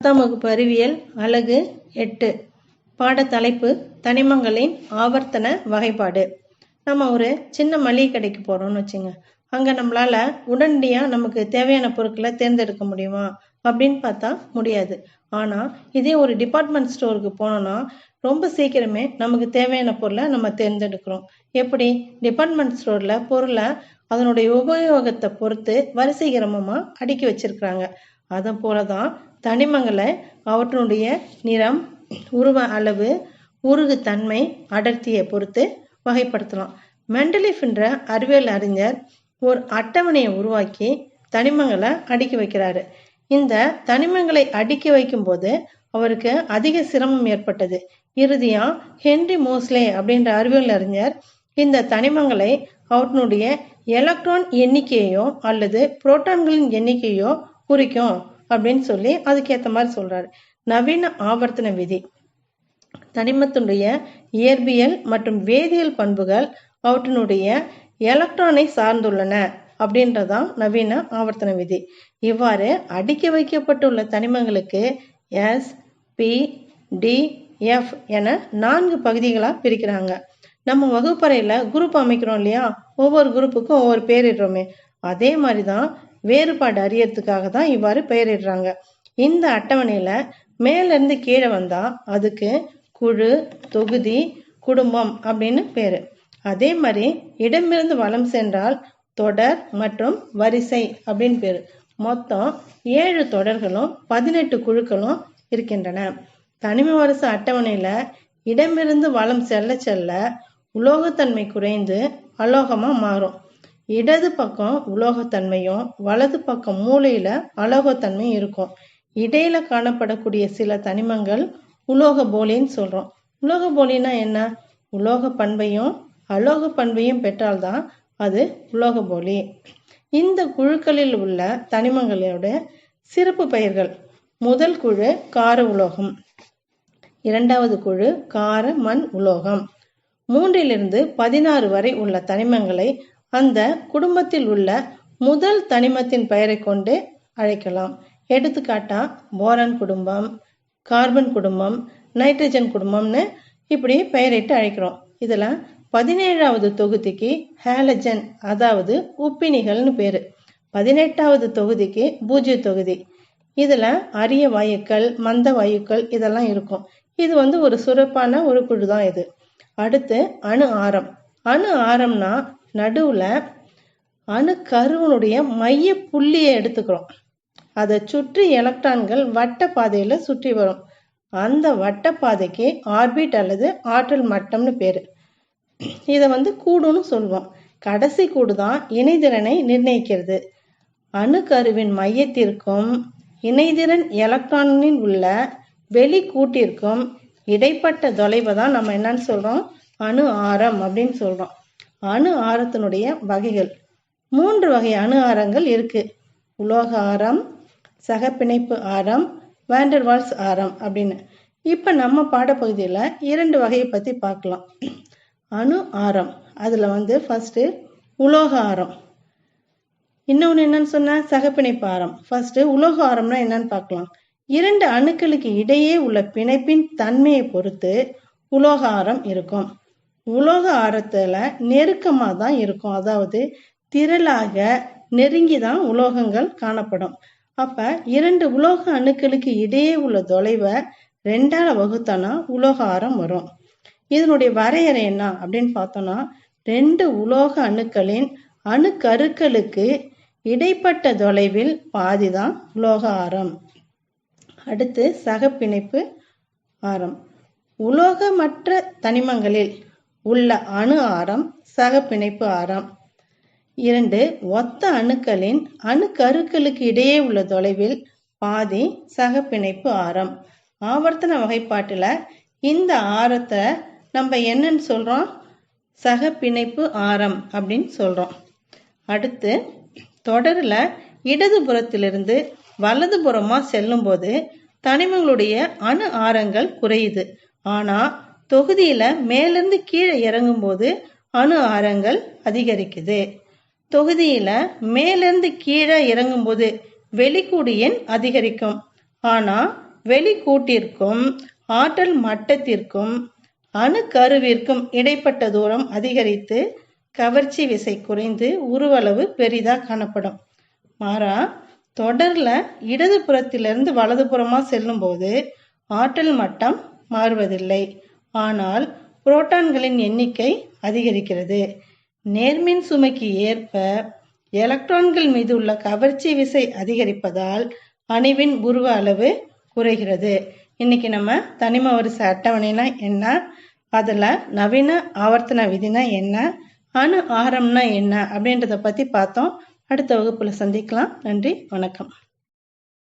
பத்தாம் வகுப்பு அறிவியல் அலகு எட்டு. பாடத்தலைப்பு தனிமங்களின் ஆவர்த்தன வகைப்பாடு. நம்ம ஒரு சின்ன மளிகை கடைக்கு போகிறோம்னு வச்சுங்க. அங்கே நம்மளால் உடனடியாக நமக்கு தேவையான பொருட்களை தேர்ந்தெடுக்க முடியுமா? அப்படின்னு பார்த்தா முடியாது. ஆனால் இதே ஒரு டிபார்ட்மெண்ட் ஸ்டோருக்கு போனோம்னா ரொம்ப சீக்கிரமே நமக்கு தேவையான பொருளை நம்ம தேர்ந்தெடுக்கிறோம். எப்படி? டிபார்ட்மெண்ட் ஸ்டோரில் பொருளை அதனுடைய உபயோகத்தை பொறுத்து வரிசை கிரமமாக அடுக்கி வச்சிருக்கிறாங்க. அதை போல தான் தனிமங்களை அவற்றினுடைய நிறம் உருவ அளவு உருகு தன்மை அடர்த்தியை பொறுத்து வகைப்படுத்தலாம். மெண்டலிஃப் என்ற அறிவியல் அறிஞர் ஒரு அட்டவணையை உருவாக்கி தனிமங்களை அடுக்கி வைக்கிறாரு. இந்த தனிமங்களை அடுக்கி வைக்கும்போது அவருக்கு அதிக சிரமம் ஏற்பட்டது. இறுதியா ஹென்ரி மோஸ்லே அப்படின்ற அறிவியல் அறிஞர் இந்த தனிமங்களை அவற்றினுடைய எலக்ட்ரான் எண்ணிக்கையோ அல்லது புரோட்டான்களின் எண்ணிக்கையோ குறிக்கும். அப்படின்னு சொல்லி அதுக்கேற்ற மாதிரி சொல்றாரு. நவீன ஆவர்த்தன விதி. தனிமத்தினுடைய இயற்பியல் மற்றும் வேதியியல் பண்புகள் அவற்றினுடைய எலக்ட்ரானை சார்ந்துள்ளன அப்படின்றதான் நவீன ஆவர்த்தன விதி. இவ்வாறு அடுக்கி வைக்கப்பட்டுள்ள தனிமங்களுக்கு எஸ் பி டி எஃப் என நான்கு பகுதிகளாக பிரிக்கிறாங்க. நம்ம வகுப்பறையில் குரூப் அமைக்கிறோம் இல்லையா? ஒவ்வொரு குரூப்புக்கும் ஒவ்வொரு பேரிடுறோமே அதே மாதிரி தான் வேறுபாடு அறியறதுக்காக தான் இவ்வாறு பெயரிடுறாங்க. இந்த அட்டவணையில் மேலேருந்து கீழே வந்தால் அதுக்கு குழு தொகுதி குடும்பம் அப்படின்னு பேர். அதே மாதிரி இடமிருந்து வலம் சென்றால் தொடர் மற்றும் வரிசை அப்படின்னு பேர். மொத்தம் ஏழு தொடர்களும் பதினெட்டு குழுக்களும் இருக்கின்றன. தனிமை வருஷ அட்டவணையில் இடமிருந்து வலம் செல்ல செல்ல உலோகத்தன்மை குறைந்து அலோகமாக மாறும். இடது பக்கம் உலோகத்தன்மையும் வலது பக்கம் மூளையில அலோகத்தன்மையும் இருக்கும். இடையில காணப்படக்கூடிய சில தனிமங்கள் உலோக போலின்னு சொல்றோம். உலோக போலின்னா என்ன? உலோக பண்பையும் அலோக பண்பையும் பெற்றால்தான் அது உலோக போலி. இந்த குழுக்களில் உள்ள தனிமங்களோட சிறப்பு பெயர்கள். முதல் குழு கார உலோகம். இரண்டாவது குழு கார மண் உலோகம். மூன்றிலிருந்து பதினாறு வரை உள்ள தனிமங்களை அந்த குடும்பத்தில் உள்ள முதல் தனிமத்தின் பெயரை கொண்டு அழைக்கலாம். எடுத்துக்காட்டா போரான் குடும்பம் கார்பன் குடும்பம் நைட்ரஜன் குடும்பம்னு இப்படி பெயரிட்டு அழைக்கிறோம். இதில் பதினேழாவது தொகுதிக்கு ஹேலஜன் அதாவது உப்பினிகள்னு பேர். பதினெட்டாவது தொகுதிக்கு பூஜ்ய தொகுதி. இதில் அரிய வாயுக்கள் மந்த வாயுக்கள் இதெல்லாம் இருக்கும். இது வந்து ஒரு சுரப்பான ஒரு குழு தான் இது. அடுத்து அணு ஆரம். அணு ஆரம்னா நடுவில் அணுக்கருவனுடைய மைய புள்ளியை எடுத்துக்கிறோம். அதை சுற்றி எலக்ட்ரான்கள் வட்ட பாதையில் சுற்றி வரும். அந்த வட்ட பாதைக்கு ஆர்பிட் அல்லது ஆற்றல் மட்டம்னு பேர். இதை வந்து கூடுன்னு சொல்லுவோம். கடைசி கூடு தான் இணைதிறனை நிர்ணயிக்கிறது. அணுக்கருவின் மையத்திற்கும் இணைதிறன் எலக்ட்ரானில் உள்ள வெளி கூட்டிற்கும் இடைப்பட்ட தொலைவை தான் நம்ம என்னன்னு சொல்கிறோம் அணு ஆரம் அப்படின்னு சொல்கிறோம் அணு ஆரத்தினுடைய வகைகள். மூன்று வகை அணு ஆரங்கள் இருக்கு. உலோக ஆரம் சகப்பிணைப்பு ஆரம் வேண்டர்வால்ஸ் ஆரம் அப்படின்னு. இப்போ நம்ம பாடப்பகுதியில் இரண்டு வகையை பற்றி பார்க்கலாம். அணு ஆரம். அதில் வந்து ஃபஸ்ட்டு உலோக ஆரம். இன்னொன்று என்னன்னு சொன்ன சகப்பிணைப்பு ஆரம். ஃபஸ்ட்டு உலோக ஆரம்னா என்னன்னு பார்க்கலாம். இரண்டு அணுக்களுக்கு இடையே உள்ள பிணைப்பின் தன்மையை பொறுத்து உலோக ஆரம் இருக்கும். உலோக ஆரத்தில் நெருக்கமாக தான் இருக்கும். அதாவது திரளாக நெருங்கி தான் உலோகங்கள் காணப்படும். அப்போ இரண்டு உலோக அணுக்களுக்கு இடையே உள்ள தொலைவை ரெண்டால வகுத்தானா உலோக ஆரம் வரும். இதனுடைய வரையறை என்ன அப்படின்னு பார்த்தோம்னா ரெண்டு உலோக அணுக்களின் அணுக்கருக்களுக்கு இடைப்பட்ட தொலைவில் பாதி தான் உலோக ஆரம். அடுத்து சகப்பிணைப்பு ஆரம். உலோகமற்ற தனிமங்களில் உள்ள அணு ஆரம் சகப்பிணைப்பு ஆரம். இரண்டு ஒத்த அணுக்களின் அணுக்கருக்களுக்கு இடையே உள்ள தொலைவில் பாதி சக பிணைப்பு ஆரம். ஆவர்த்தன வகைப்பாட்டில் இந்த ஆரத்தை நம்ம என்னன்னு சொல்கிறோம் சக பிணைப்பு ஆரம் அப்படின்னு சொல்கிறோம் அடுத்து தொடரில் இடதுபுறத்திலிருந்து வலதுபுறமாக செல்லும்போது தனிமங்களுடைய அணு ஆரங்கள் குறையுது. ஆனால் தொகுதியில் மேலேருந்து கீழே இறங்கும்போது அணு ஆரங்கள் அதிகரிக்குது. தொகுதியில் மேலேருந்து கீழே இறங்கும்போது வெளிக்கூடு எண் அதிகரிக்கும். ஆனால் வெளிக்கூட்டிற்கும் ஆற்றல் மட்டத்திற்கும் அணுக்கருவிற்கும் இடைப்பட்ட தூரம் அதிகரித்து கவர்ச்சி விசை குறைந்து உருவளவு பெரிதாக காணப்படும். மாறா தொடரில் இடதுபுறத்திலிருந்து வலதுபுறமாக செல்லும்போது ஆற்றல் மட்டம் மாறுவதில்லை. ஆனால் புரோட்டான்களின் எண்ணிக்கை அதிகரிக்கிறது. நேர்மின் சுமைக்கு ஏற்ப எலக்ட்ரான்கள் மீது உள்ள கவர்ச்சி விசை அதிகரிப்பதால் அணுவின் உருவ அளவு குறைகிறது. இன்னைக்கு நம்ம தனிம வரிசை அட்டவணைனா என்ன? அதில் நவீன ஆவர்த்தன விதினா என்ன? அணு ஆரம்னா என்ன? அப்படின்றத பற்றி பார்த்தோம். அடுத்த வகுப்பில் சந்திக்கலாம். நன்றி. வணக்கம்.